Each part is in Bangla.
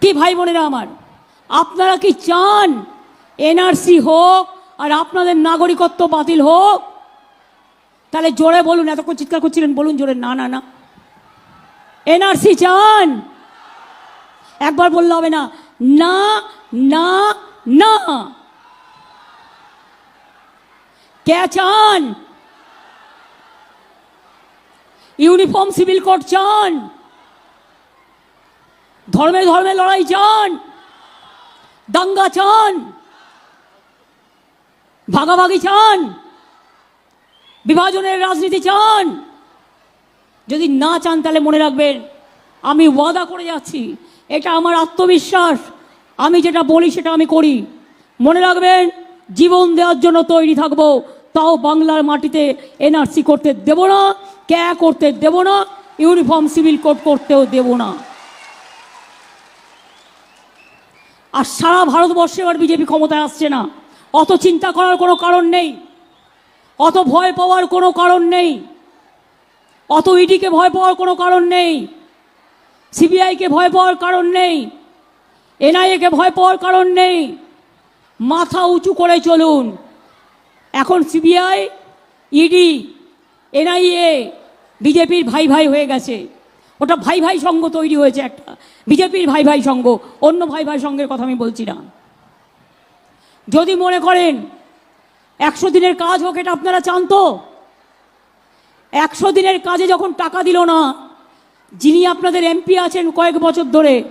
কি ভাই বোনেরা আমার? আপনারা কি চান এনআরসি হোক আর আপনাদের নাগরিকত্ব বাতিল হোক? তাহলে জোরে বলুন, এতক্ষণ চিৎকার করছিলেন, বলুন জোরে, না না না। এনআরসি চান? একবার বললে হবে না না না না। কে চান? ইউনিফর্ম সিভিল কোড চান? ধর্মে ধর্মে লড়াই চান। দাঙ্গা চান। ভাগাভাগি চান। বিভাজনের রাজনীতি চান। যদি না চান তাহলে মনে রাখবেন, আমি ওয়াদা করে যাচ্ছি। এটা আমার আত্মবিশ্বাস। আমি যেটা বলি সেটা আমি করি। মনে রাখবেন, জীবন দেওয়ার জন্য তৈরি থাকব। তাও বাংলার মাটিতে এনআরসি করতে দেব না, ক্যা করতে দেব না, ইউনিফর্ম, সিভিল কোড করতেও দেব না। আর সারা ভারতবর্ষে এবার বিজেপি ক্ষমতায় আসছে না। অত চিন্তা করার কোনো কারণ নেই। অত ভয় পাওয়ার কোনো কারণ নেই। অত ইডিকে ভয় পাওয়ার কোনো কারণ নেই। সিবিআইকে ভয় পাওয়ার কারণ নেই। এনআইএকে ভয় পাওয়ার কারণ নেই। মাথা উঁচু করে চলুন। এখন সিবিআই, ইডি, এনআইএ, বিজেপির ভাই ভাই হয়ে গেছে। ওটা ভাই ভাই সঙ্গ তৈরি হয়েছে একটা। বিজেপির ভাই ভাই সঙ্গ, অন্য ভাই ভাই সঙ্গের কথা আমি বলছি না। যদি মনে করেন, একশো দিনের কাজ হোক এটা আপনারা চান তো। একশো দিনের কাজে যখন টাকা দিল না, যিনি আপনাদের এমপি আছেন কয়েক বছর ধরে,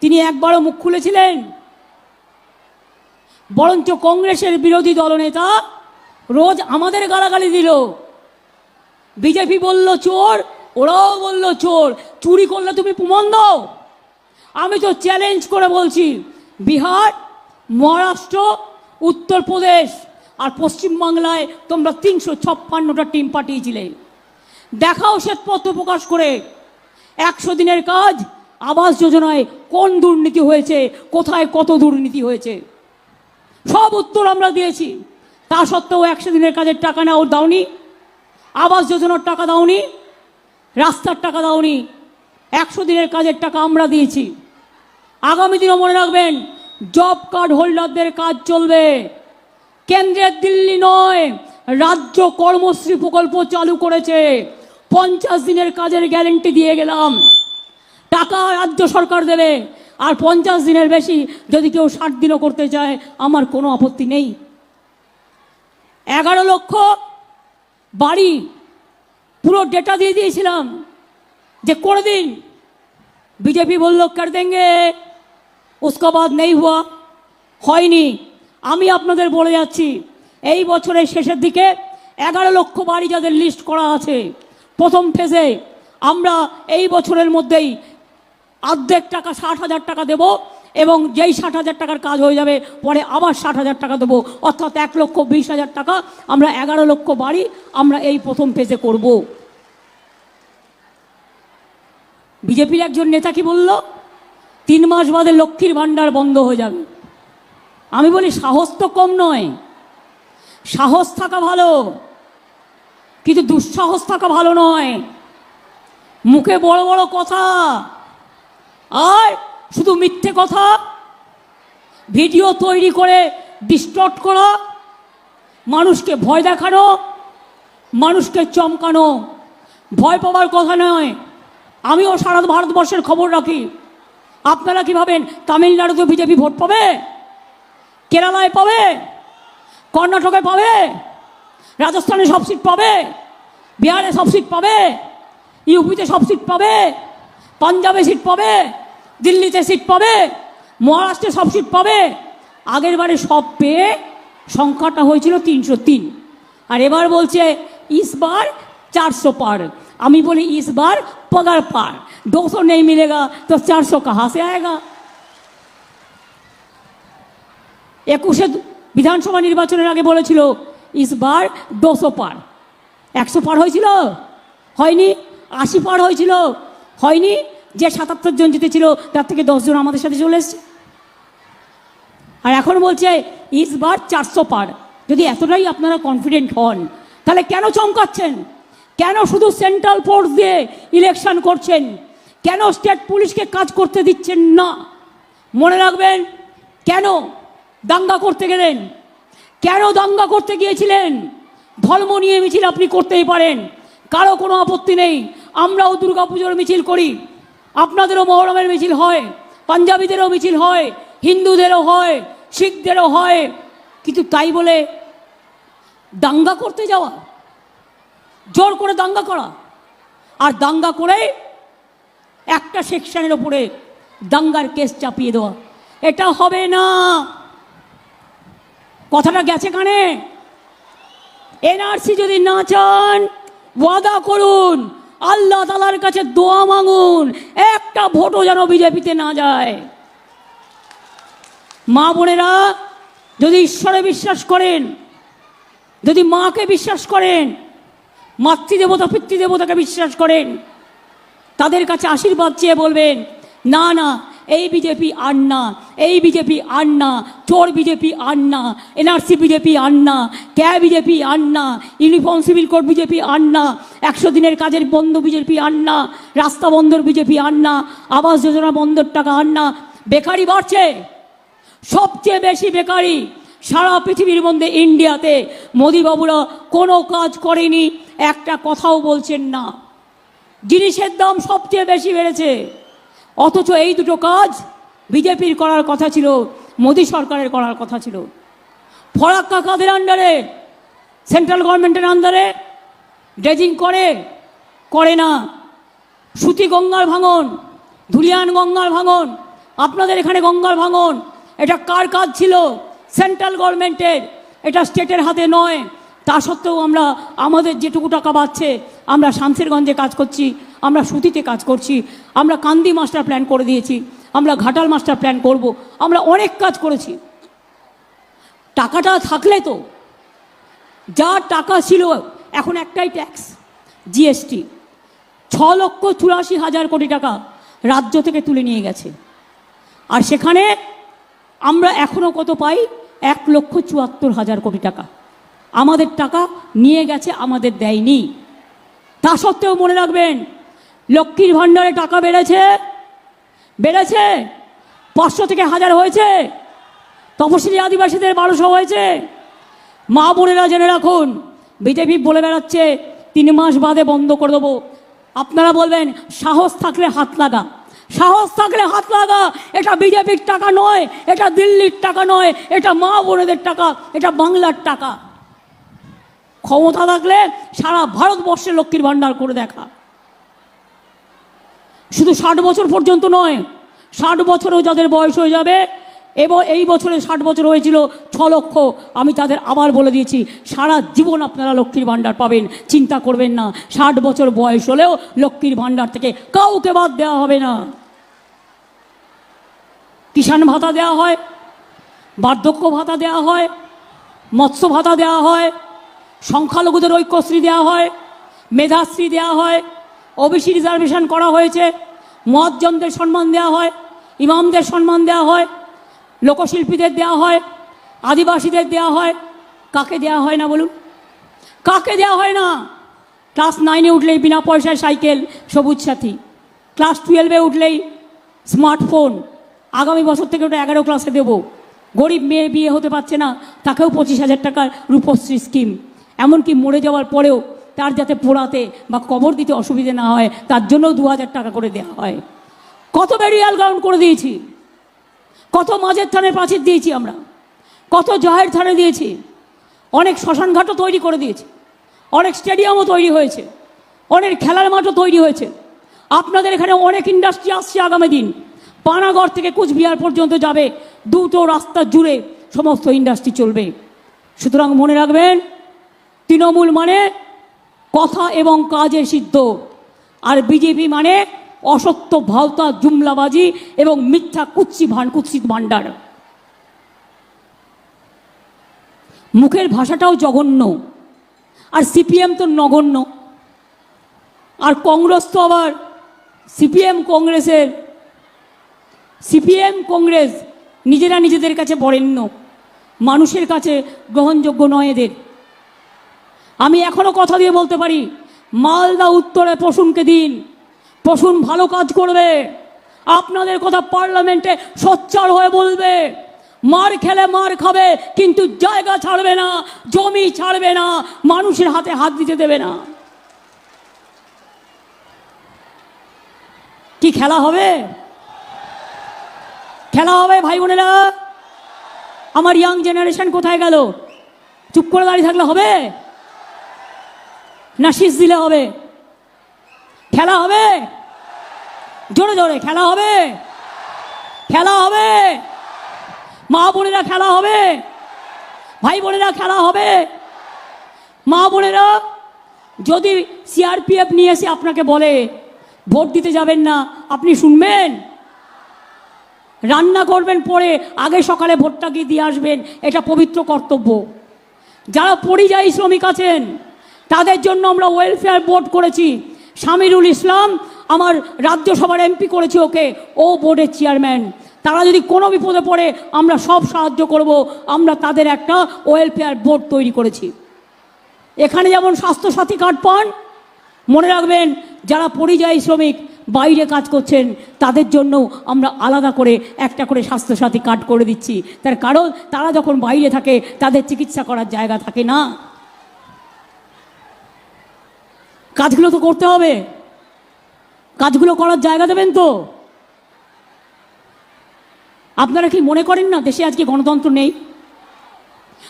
তিনি একবারও মুখ খুলেছিলেন? বরঞ্চ কংগ্রেসের বিরোধী দলনেতা রোজ আমাদের গালাগালি দিল। বিজেপি বলল, চোর! ওরাও বলল, চোর! চুরি করলে তুমি প্রমাণ দাও। আমি তো চ্যালেঞ্জ করে বলছি, বিহার, মহারাষ্ট্র, উত্তরপ্রদেশ আর পশ্চিমবাংলায় তোমরা তিনশো ছাপ্পান্নটা টিম পাঠিয়েছিলে। দেখাও শ্বেতপত্র প্রকাশ করে। একশো দিনের কাজ, আবাস যোজনায় কোন দুর্নীতি হয়েছে, কোথায় কত দুর্নীতি হয়েছে। সব উত্তর আমরা দিয়েছি। তা সত্ত্বেও একশো দিনের কাজের টাকা নেওয়া দাওনি, আবাস যোজনার টাকা দাওনি, রাস্তার টাকা দাওনি। একশো দিনের কাজের টাকা আমরা দিয়েছি। আগামী দিনও মনে রাখবেন জব কার্ড হোল্ডারদের কাজ চলবে। কেন্দ্রের দিল্লি নয়, রাজ্য কর্মশ্রী প্রকল্প চালু করেছে। পঞ্চাশ দিনের কাজের গ্যারেন্টি দিয়ে গেলাম। টাকা রাজ্য সরকার দেবে। আর পঞ্চাশ দিনের বেশি যদি কেউ ষাট দিনও করতে চায়, আমার কোনো আপত্তি নেই। এগারো লক্ষ বাড়ি পুরো ডেটা দিয়ে দিয়েছিলাম যে করে দিন বিজেপি বলল, কর দেন उसका बाद नहीं हुआ হয়নি আমি আপনাদের বলে যাচ্ছি এই বছরের শেষের দিকে এগারো লক্ষ বাড়ি যাদের লিস্ট করা আছে প্রথম ফেজে আমরা এই বছরের মধ্যেই অর্ধেক টাকা ষাট হাজার টাকা দেব এবং যেই ষাট হাজার টাকার কাজ হয়ে যাবে পরে আবার ষাট হাজার টাকা দেবো অর্থাৎ এক লক্ষ বিশ হাজার টাকা আমরা এগারো লক্ষ বাড়ি আমরা এই প্রথম ফেজে করবো বিজেপির একজন নেতা কি বলল তিন মাস বাদে লক্ষ্মীর ভাণ্ডার বন্ধ হয়ে যাবে। আমি বলি, সাহস তো কম নয়। সাহস থাকা ভালো, কিন্তু দুঃসাহস থাকা ভালো নয়। মুখে বড় বড় কথা, আর শুধু মিথ্যে কথা, ভিডিও তৈরি করে ডিস্টর্ট করা, মানুষকে ভয় দেখানো, মানুষকে চমকানো, ভয় পাওয়ার কথা নয়। আমিও সারা ভারতবর্ষের খবর রাখি। আপনারা কি ভাবেন তামিলনাড়ুতে বিজেপি ভোট পাবে? কেরালায় পাবে? কর্ণাটকে পাবে? রাজস্থানে সব সিট পাবে? বিহারে সব সিট পাবে? ইউপিতে সব সিট পাবে? পাঞ্জাবে সিট পাবে? দিল্লিতে সিট পাবে? মহারাষ্ট্রে সব সিট পাবে? আগের বারে সব পেয়ে সংখ্যাটা হয়েছিল তিনশো তিন। আর এবার বলছে, ইসবার চারশো পার। আমি বলি इस बार पगार पार 200 नहीं मिलेगा तो 400 कहाँ से आएगा একুশে বিধানসভা নির্বাচনের আগে বলেছিল ইসবার দুশো পার একশো পার হয়েছিল হয়নি আশি পার হয়েছিল হয়নি যে সাতাত্তর জন জিতেছিল তার থেকে দশজন আমাদের সাথে চলে এসছে আর এখন বলছে ইসবার চারশো পার যদি এতটাই আপনারা কনফিডেন্ট হন তাহলে কেন চমকাচ্ছেন কেন শুধু সেন্ট্রাল ফোর্স দিয়ে ইলেকশন করছেন? কেন স্টেট পুলিশকে কাজ করতে দিচ্ছেন না? মনে রাখবেন, কেন দাঙ্গা করতে গেলেন? কেন দাঙ্গা করতে গিয়েছিলেন? ধর্ম নিয়ে মিছিল আপনি করতেই পারেন। কারও কোনো আপত্তি নেই। আমরাও দুর্গা পুজোর মিছিল করি। আপনাদেরও মহরমের মিছিল হয়। পাঞ্জাবিদেরও মিছিল হয়। হিন্দুদেরও হয়। শিখদেরও হয়। কিন্তু তাই বলে দাঙ্গা করতে যাওয়া জোর করে দাঙ্গা করা। আর দাঙ্গা করে একটা সেকশনের ওপরে দাঙ্গার কেস চাপিয়ে দেওয়া। এটা হবে না। কথাটা গেছে কানে? এনআরসি যদি না চান, ওয়াদা করুন, আল্লাহ তালার কাছে দোয়া মাঙুন একটা ভোটও যেন বিজেপিতে না যায়। মা বোনেরা, যদি ঈশ্বরে বিশ্বাস করেন, যদি মাকে বিশ্বাস করেন মাতৃদেবতা, পিতৃদেবতাকে বিশ্বাস করেন। তাদের কাছে আশীর্বাদ চেয়ে বলবেন, না না, এই বিজেপি আর না, এই বিজেপি আর না, চোর বিজেপি আর না, এনআরসি বিজেপি আর না, ক্যা বিজেপি আর না, ইউনিফর্ম সিভিল কোড বিজেপি আর না, একশো দিনের কাজের বন্ধ বিজেপি আর না, রাস্তা বন্ধর বিজেপি আর না, আবাস যোজনা বন্ধর টাকা আর না, বেকারি বাড়ছে। সবচেয়ে বেশি বেকারি সারা পৃথিবীর মধ্যে ইন্ডিয়াতে। মোদিবাবুরা কোনো কাজ করেনি একটা কথাও বলছেন না। জিনিসের দাম সবচেয়ে বেশি বেড়েছে। অথচ এই দুটো কাজ বিজেপির করার কথা ছিল, মোদী সরকারের করার কথা ছিল। ফরাক্কা কাদের আন্ডারে সেন্ট্রাল গভর্নমেন্টের আন্ডারে ড্রেজিং করে? করে না। সুতি গঙ্গার ভাঙন, ধুলিয়ান গঙ্গার ভাঙন, আপনাদের এখানে গঙ্গার ভাঙন, এটা কার কাজ ছিল? সেন্ট্রাল গভর্নমেন্টের এটা স্টেটের হাতে নয়। তা সত্ত্বেও আমরা আমাদের যেটুকু টাকা বাড়ছে, আমরা শামসেরগঞ্জে কাজ করছি, আমরা সুতিতে কাজ করছি, আমরা কান্দি মাস্টার প্ল্যান করে দিয়েছি, আমরা ঘাটাল মাস্টার প্ল্যান করব, আমরা অনেক কাজ করেছি। টাকাটা থাকলে তো, যা টাকা ছিল, এখন একটাই ট্যাক্স জিএসটি ছ লক্ষ চুরাশি হাজার কোটি টাকা রাজ্য থেকে তুলে নিয়ে গেছে। আর সেখানে আমরা এখনও কত পাই? এক লক্ষ চুয়াত্তর হাজার কোটি টাকা। আমাদের টাকা নিয়ে গেছে, আমাদের দেয়নি। তা সত্ত্বেও মনে রাখবেন, লক্ষ্মীর ভাণ্ডারে টাকা বেড়েছে বেড়েছে। পাঁচশো থেকে হাজার হয়েছে। তপশিলি আদিবাসীদের বারোশো হয়েছে। মা বোনেরা জেনে রাখুন, বিজেপি বলে বেড়াচ্ছে, তিন মাস বাদে বন্ধ করে দেবো। আপনারা বলবেন, সাহস থাকলে হাত লাগা। সাহস থাকলে হাত লাগা, এটা বিজেপির টাকা নয়, এটা দিল্লির টাকা নয়, এটা মা বোনেদের টাকা, এটা বাংলার টাকা। ক্ষমতা থাকলে সারা ভারতবর্ষে লক্ষ্মীর ভাণ্ডার করে দেখা। শুধু ষাট বছর পর্যন্ত নয়, ষাট বছরও যাদের বয়স হয়ে যাবে, এবং এই বছরে ষাট বছর হয়েছিল ছ লক্ষ, আমি তাদের আবার বলে দিয়েছি, সারা জীবন আপনারা লক্ষ্মীর ভাণ্ডার পাবেন, চিন্তা করবেন না, ষাট বছর বয়স হলেও লক্ষ্মীর ভাণ্ডার থেকে কাউকে বাদ দেওয়া হবে না। কিষাণ ভাতা দেওয়া হয়, বার্ধক্য ভাতা দেওয়া হয়, মৎস্য ভাতা দেওয়া হয় সংখ্যালঘুদের ঐক্যশ্রী দেওয়া হয়, মেধাশ্রী দেওয়া হয়, ওবিসি রিজার্ভেশন করা হয়েছে মহাজনদের সম্মান দেওয়া হয়, ইমামদের সম্মান দেওয়া হয়, লোকশিল্পীদের দেওয়া হয়, আদিবাসীদের দেওয়া হয়, কাকে দেওয়া হয় না বলুন? কাকে দেওয়া হয় না? ক্লাস নাইনে উঠলেই বিনা পয়সায় সাইকেল, সবুজ সাথী। ক্লাস টুয়েলভে উঠলেই স্মার্টফোন। আগামী বছর থেকে ওটা এগারো ক্লাসে দেব। গরিব মেয়ে বিয়ে হতে পারছে না, তাকেও পঁচিশ হাজার টাকার রূপশ্রী স্কিম। এমনকি মরে যাওয়ার পরেও তার যাতে পোড়াতে বা কবর দিতে অসুবিধে না হয়, তার জন্যও দু টাকা করে দেওয়া হয়। কত বেরিয়াল গ্রাউন্ড করে দিয়েছি। কত মাঝের থানে প্রাচীর দিয়েছি আমরা। কত জহের থানে দিয়েছি। অনেক শ্মশানঘাটও তৈরি করে দিয়েছি। অনেক স্টেডিয়ামও তৈরি হয়েছে। অনেক খেলার মাঠও তৈরি হয়েছে। আপনাদের এখানে অনেক ইন্ডাস্ট্রি আসছে আগামী দিন। পানাগড় থেকে কুচবিহার পর্যন্ত যাবে। দুটো রাস্তা জুড়ে সমস্ত ইন্ডাস্ট্রি চলবে। সুতরাং মনে রাখবেন তৃণমূল মানে কথা এবং কাজে সিদ্ধ। আর বিজেপি মানে অসত্য, ভাওতা, জুমলাবাজি এবং মিথ্যা, কুৎসি ভান, কুৎসিত ভাণ্ডার। মুখের ভাষাটাও জঘন্য। আর সিপিএম তো নগণ্য। আর কংগ্রেস তো আবার সিপিএম কংগ্রেসের, সিপিএম কংগ্রেস নিজেরা নিজেদের কাছে বরেণ্য। মানুষের কাছে গ্রহণযোগ্য নয় এদের। আমি এখনও কথা দিয়ে বলতে পারি, মালদা উত্তরে পশুনকে দিন। পশুন ভালো কাজ করবে। আপনাদের কথা পার্লামেন্টে সোচ্চার হয়ে বলবে, মার খেলে মার খাবে, কিন্তু জায়গা ছাড়বে না, জমি ছাড়বে না, মানুষের হাতে হাত দিতে দেবে না। কি খেলা হবে? খেলা হবে, ভাই বোনেরা? আমার ইয়াং জেনারেশন কোথায় গেল? চুপ করে দাঁড়িয়ে থাকলে হবে? না শীষ দিলে হবে। খেলা হবে। জোরে জোরে খেলা হবে। খেলা হবে। মা বোনেরা খেলা হবে। ভাই বোনেরা খেলা হবে। মা বোনেরা যদি সিআরপিএফ নিয়ে এসে আপনাকে বলে, ভোট দিতে যাবেন না, আপনি শুনবেন? রান্না করবেন পরে, আগে সকালে ভোটটা গিয়ে দিয়ে আসবেন, এটা পবিত্র কর্তব্য। যারা পরিযায়ী শ্রমিক আছেন তাদের জন্য আমরা ওয়েলফেয়ার বোর্ড করেছি। শামিরুল ইসলাম আমার রাজ্যসভার এমপি করেছি ওকে। ও বোর্ডের চেয়ারম্যান তারা যদি কোনো বিপদে পড়ে, আমরা সব সাহায্য করব। আমরা তাদের একটা ওয়েলফেয়ার বোর্ড তৈরি করেছি। এখানে যেমন স্বাস্থ্যসাথী কার্ড পান, মনে রাখবেন, যারা পরিযায়ী শ্রমিক বাইরে কাজ করছেন, তাদের জন্য আমরা আলাদা করে একটা করে স্বাস্থ্যসাথী কার্ড করে দিচ্ছি। তার কারণ, তারা যখন বাইরে থাকে, তাদের চিকিৎসা করার জায়গা থাকে না। কাজগুলো তো করতে হবে। কাজগুলো করার জায়গা দেবেন তো। আপনারা কি মনে করেন না দেশে আজকে গণতন্ত্র নেই?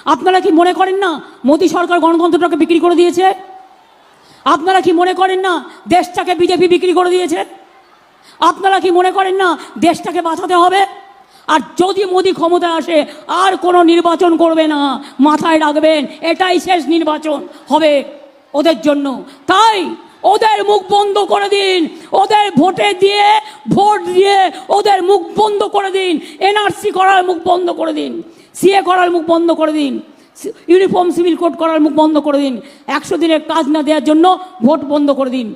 আপনারা কি মনে করেন না মোদী সরকার গণতন্ত্রটাকে বিক্রি করে দিয়েছে? আপনারা কি মনে করেন না দেশটাকে বিজেপি বিক্রি করে দিয়েছে? আপনারা কি মনে করেন না দেশটাকে বাঁচাতে হবে? আর যদি মোদি ক্ষমতায় আসে, আর কোনো নির্বাচন করবে না, মাথায় রাখবেন, এটাই শেষ নির্বাচন, হবে ওদের জন্য। তাই ওদের মুখ বন্ধ করে দিন। ওদের ভোটে দিয়ে ভোট দিয়ে ওদের মুখ বন্ধ করে দিন। এনআরসি করার মুখ বন্ধ করে দিন। সিএ করার মুখ বন্ধ করে দিন। ইউনিফর্ম, সিভিল কোড করার মুখ বন্ধ করে দিন। একশো দিনের কাজ না দেওয়ার জন্য ভোট বন্ধ করে দিন।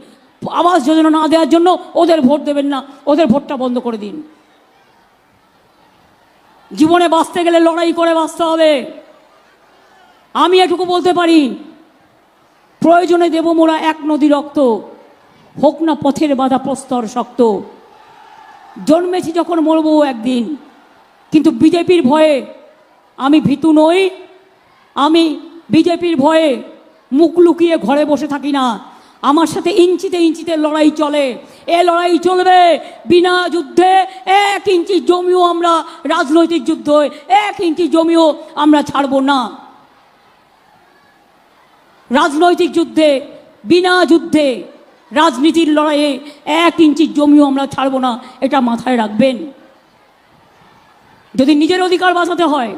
আবাস যোজনা না দেওয়ার জন্য ওদের ভোট দেবেন না। ওদের ভোটটা বন্ধ করে দিন। জীবনে বাঁচতে গেলে লড়াই করে বাঁচতে হবে। আমি এটুকু বলতে পারি প্রয়োজনে দেব মোরা এক নদী রক্ত। হোক না পথের বাধা প্রস্তর শক্ত। জন্মেছি যখন মরবো একদিন, কিন্তু বিজেপির ভয়ে আমি ভীতু নই। আমি বিজেপির ভয়ে মুখ লুকিয়ে ঘরে বসে থাকি না। আমার সাথে ইঞ্চিতে ইঞ্চিতে লড়াই চলে। এ লড়াই চলবে বিনা যুদ্ধে। এক ইঞ্চি জমিও আমরা রাজনৈতিক যুদ্ধ। এক ইঞ্চি জমিও আমরা ছাড়বো না। রাজনৈতিক যুদ্ধে, বিনা যুদ্ধে রাজনীতির লড়াইয়ে এক ইঞ্চি জমিও আমরা ছাড়বো না, এটা মাথায় রাখবেন। যদি নিজের অধিকার বাঁচাতে হয়,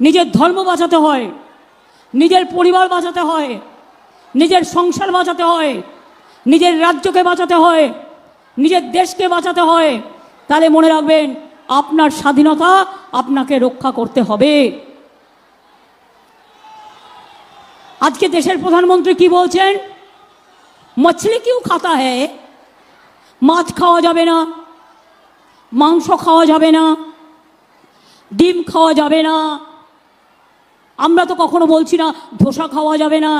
নিজের ধর্ম বাঁচাতে হয়, নিজের পরিবার বাঁচাতে হয়, নিজের সংসার বাঁচাতে হয়, নিজের রাজ্যকে বাঁচাতে হয়, নিজের দেশকে বাঁচাতে হয়, তাহলে মনে রাখবেন আপনার স্বাধীনতা আপনাকে রক্ষা করতে হবে। আজকে দেশের প্রধানমন্ত্রী কি বলছেন? মছলি কিউ খাতা হ্যায় মাছ খাওয়া যাবে না, মাংস খাওয়া যাবে না, ডিম খাওয়া যাবে না। আমরা তো কখনো বলছি না ধোসা খাওয়া যাবে না।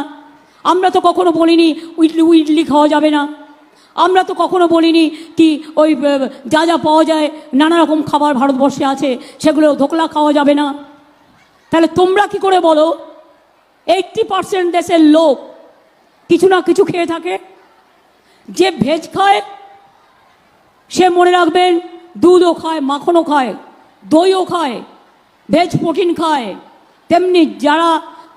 আমরা তো কখনো বলিনি ইডলি ইডলি খাওয়া যাবে না। আমরা তো কখনো বলিনি কি ওই যা যা পাওয়া যায়, নানা রকম খাবার ভারতবর্ষে আছে, সেগুলো ধোকলা খাওয়া যাবে না। তাহলে তোমরা কি করে বলো? এইটটি পার্সেন্ট দেশের লোক কিছু না কিছু খেয়ে থাকে। যে ভেজ খায়, সে মনে রাখবেন দুধও খায়, মাখনও খায়, দইও খায় ভেজ প্রোটিন খায়। তেমনি যারা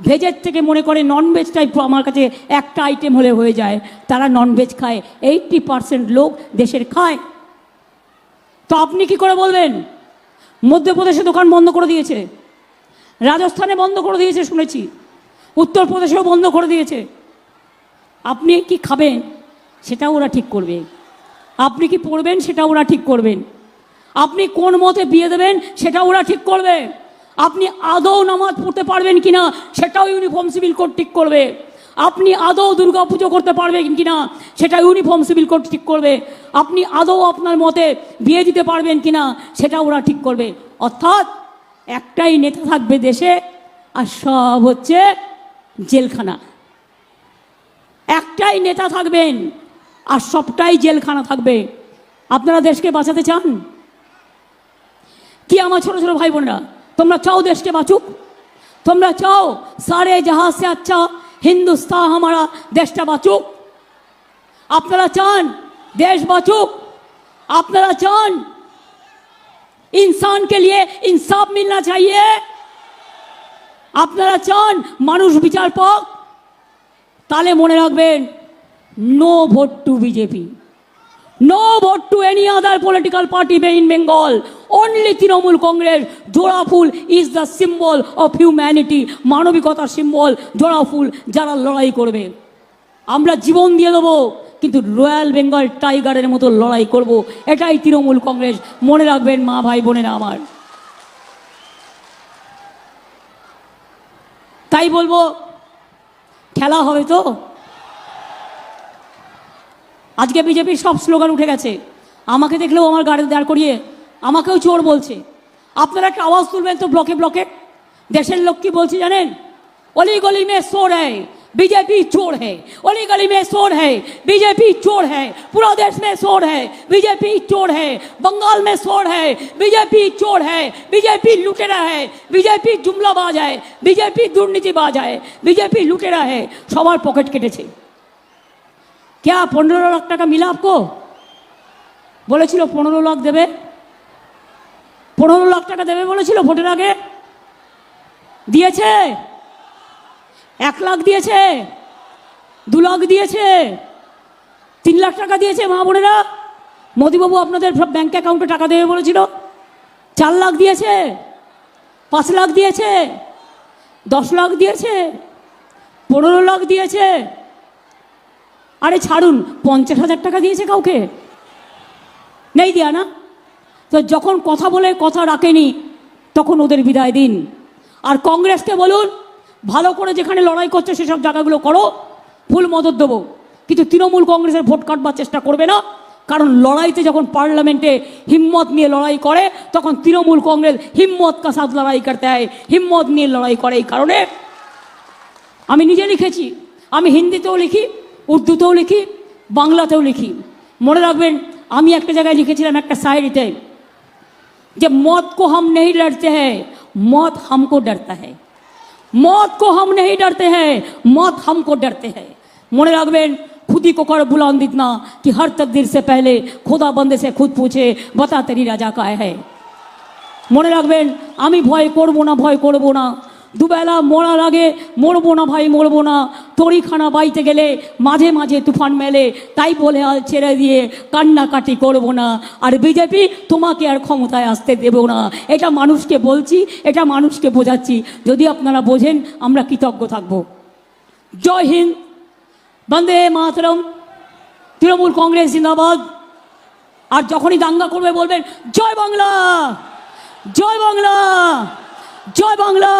ভেজের থেকে মনে করে ননভেজটাই আমার কাছে একটা আইটেম হলে হয়ে যায়, তারা ননভেজ খায়। এইটটি পার্সেন্ট লোক দেশের খায়। তো আপনি কি করে বলবেন? মধ্যপ্রদেশে দোকান বন্ধ করে দিয়েছে। রাজস্থানে বন্ধ করে দিয়েছে, শুনেছি। উত্তরপ্রদেশেও বন্ধ করে দিয়েছে। আপনি কি খাবেন? সেটাও ওরা ঠিক করবে। আপনি কি পড়বেন? সেটা ওরা ঠিক করবেন আপনি কোন মতে বিয়ে দেবেন? সেটা ওরা ঠিক করবে। আপনি আদৌ নামাজ পড়তে পারবেন কিনা? সেটাও ইউনিফর্ম সিভিল কোড ঠিক করবে। আপনি আদৌ দুর্গা পুজো করতে পারবেন কিনা? সেটা ইউনিফর্ম সিভিল কোড ঠিক করবে। আপনি আদৌ আপনার মতে বিয়ে দিতে পারবেন কিনা? সেটা ওরা ঠিক করবে। অর্থাৎ একটাই নেতা থাকবে দেশে, আর সব হচ্ছে জেলখানা একটাই নেতা থাকবেন আর সবটাই জেলখানা থাকবে আপনারা দেশকে বাঁচাতে চান কি আমার ছোট ছোট ভাই বোনেরা তোমরা চাও দেশকে বাঁচুক তোমরা চাও সারে জাহাজ সে আচ্ছা হিন্দুস্তান हमारा দেশটা বাঁচুক আপনারা চান দেশ বাঁচুক আপনারা চান इंसान के लिए इंसाफ मिलना चाहिए আপনারা চান মানুষ বিচার পাক তাহলে মনে রাখবেন no vote to BJP no vote to any other political party in Bengal only Trinamool Congress জোড়া ফুল is the symbol of humanity মানবিকতার সিম্বল জোড়া ফুল যারা লড়াই করবে। আমরা জীবন দিয়ে দেবো, কিন্তু রয়্যাল বেঙ্গল টাইগারের মতো লড়াই করব। এটাই তৃণমূল কংগ্রেস মনে রাখবেন মা ভাই বোনেরা আমার। তাই বলব, খেলা হবে তো? আজকে বিজেপির সব স্লোগান উঠে গেছে। আমাকে দেখলেও আমার গাড়ি দাঁড় করিয়ে আমাকেও চোর বলছে। আপনারা একটা আওয়াজ তুলবেন তো ব্লকে ব্লকে দেশের লোক কি বলছে জানেন? অলি গলি মেয়ে চোর হ্যায় बीजेपी चोर है अली गली में चोर है बीजेपी चोर है पूरा देश में चोर है बीजेपी चोर है बंगाल में चोर है बीजेपी चोर है बीजेपी लुटेरा है बीजेपी जुमलाबाज है बीजेपी दुर्नीतिबाज है बीजेपी लुटेरा है সবার পকেট কেটেছে क्या পনেরো লাখ টাকা মিলা আপকো বলেছিল পনেরো লাখ দেবে পনেরো লাখ টাকা দেবে বলেছিল ভোটের আগে দিয়েছে এক লাখ দিয়েছে। দু লাখ দিয়েছে। তিন লাখ টাকা দিয়েছে মা বোনেরা। মোদিবাবু আপনাদের ব্যাঙ্ক অ্যাকাউন্টে টাকা দেবে বলেছিল। চার লাখ দিয়েছে। পাঁচ লাখ দিয়েছে। দশ লাখ দিয়েছে। পনেরো লাখ দিয়েছে। আরে ছাড়ুন, পঞ্চাশ হাজার টাকা দিয়েছে কাউকে? নেই দেয়া না। তো যখন কথা বলে কথা রাখেনি, তখন ওদের বিদায় দিন। আর কংগ্রেসকে বলুন ভালো করে যেখানে লড়াই করছে সেসব জায়গাগুলো করো, ফুল মদত দেবো। কিন্তু তৃণমূল কংগ্রেসের ভোট কাটবার চেষ্টা করবে না, কারণ লড়াইতে যখন পার্লামেন্টে হিম্মত নিয়ে লড়াই করে, তখন তৃণমূল কংগ্রেস হিম্মত কা সাথ লড়াই করতে হয়, হিম্মত নিয়ে লড়াই করে এই কারণে। আমি নিজে লিখেছি, আমি হিন্দিতেও লিখি, উর্দুতেও লিখি, বাংলাতেও লিখি। মনে রাখবেন, আমি একটা জায়গায় লিখেছিলাম একটা সাইডিতে যে মত কো হাম নেই লড়তে হ্যাঁ মত হামকো ডরতা হয় मौत को हम नहीं डरते हैं मौत हमको डरते हैं मने रखबें खुद ही को कर बुलंद इतना कि हर तकदीर से पहले खुदा बंदे से खुद पूछे बता तेरी राजा का है মনে রাখবেন আমি ভয় করব না ভয় করব না দুবেলা মরার আগে মরবো না ভাই মরবো না তরিখানা বাইতে গেলে মাঝে মাঝে তুফান মেলে, তাই বলে আর ছেড়ে দিয়ে কান্নাকাটি করব না। আর বিজেপি তোমাকে আর ক্ষমতায় আসতে দেব না। এটা মানুষকে বলছি, এটা মানুষকে বোঝাচ্ছি। যদি আপনারা বোঝেন, আমরা কৃতজ্ঞ থাকব। জয় হিন্দ। বন্দে মাতরম। তৃণমূল কংগ্রেস জিন্দাবাদ। আর যখনই দাঙ্গা করবে বলবেন, জয় বাংলা! জয় বাংলা! জয় বাংলা!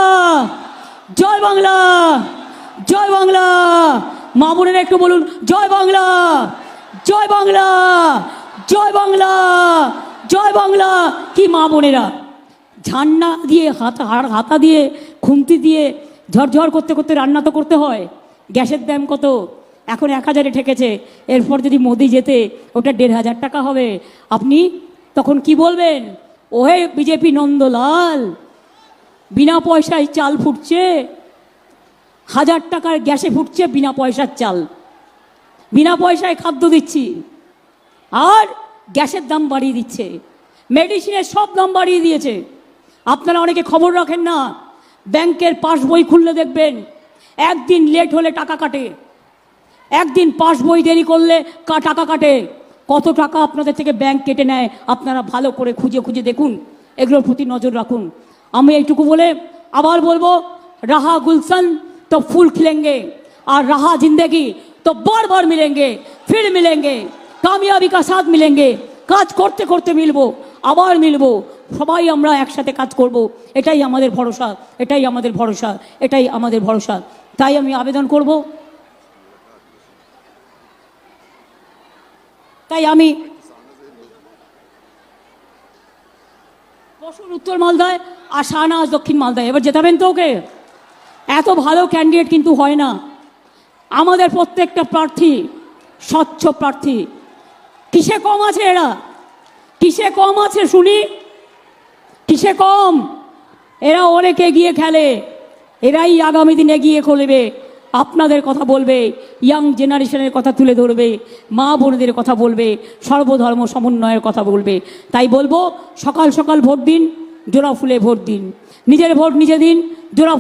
জয় বাংলা! জয় বাংলা। মা বোনেরা একটু বলুন, জয় বাংলা জয় বাংলা জয় বাংলা জয় বাংলা। কি মা বোনেরা? ঝান্না দিয়ে, হাতা হাড় হাতা দিয়ে, খুন্তি দিয়ে ঝরঝর করতে করতে রান্না তো করতে হয়। গ্যাসের দাম কত? এখন এক হাজারে ঠেকেছে। এরপর যদি মোদি যেতে, ওটা দেড় হাজার টাকা হবে। আপনি তখন কি বলবেন? ওহে বিজেপি নন্দলাল, বিনা পয়সায় চাল ফুটছে। হাজার টাকার গ্যাসে ফুটছে বিনা পয়সার চাল। বিনা পয়সায় খাদ্য দিচ্ছি। আর গ্যাসের দাম বাড়িয়ে দিচ্ছে। মেডিসিনের সব দাম বাড়িয়ে দিয়েছে। আপনারা অনেকে খবর রাখেন না, ব্যাংকের পাস বই খুললে দেখবেন, একদিন লেট হলে টাকা কাটে। একদিন পাস বই দেরি করলে টাকা কাটে। কত টাকা আপনাদের থেকে ব্যাংক কেটে নেয়, আপনারা ভালো করে খুঁজে খুঁজে দেখুন। এগুলোর প্রতি নজর রাখুন। আমি এইটুকু বলে আবার বলব, রাহা গুলশন तो फूल खिलेंगे और रहा जिंदगी তো বারবার মিলেঙ্গে ফির মিলেঙ্গে কামিয়াবি কা সাথ মিলেঙ্গে কাজ করতে করতে মিলবো, আবার মিলবো। সবাই আমরা একসাথে কাজ করব। এটাই আমাদের ভরসা, এটাই আমাদের ভরসা, এটাই আমাদের ভরসা। তাই আমি আবেদন করব। তাই আমি পশুর উত্তর মালদায় আর শাহনাজ দক্ষিণ মালদায়। এবার যেতাবেন তো ওকে? এত ভালো ক্যান্ডিডেট কিন্তু হয় না। আমাদের প্রত্যেকটা প্রার্থী স্বচ্ছ প্রার্থী। কিসে কম আছে এরা? কিসে কম আছে শুনি? কিসে কম? এরা অনেক এগিয়ে খেলে। এরাই আগামী দিনে এগিয়ে করবে আপনাদের কথা বলবে ইয়াং জেনারেশনের কথা তুলে ধরবে, মা বোনদের কথা বলবে, সর্বধর্ম সমন্বয়ের কথা বলবে। তাই বলব, সকাল সকাল ভোট দিন, জোড়া ফুলে ভোট দিন। নিজের ভোট নিজে দিন, জোড়া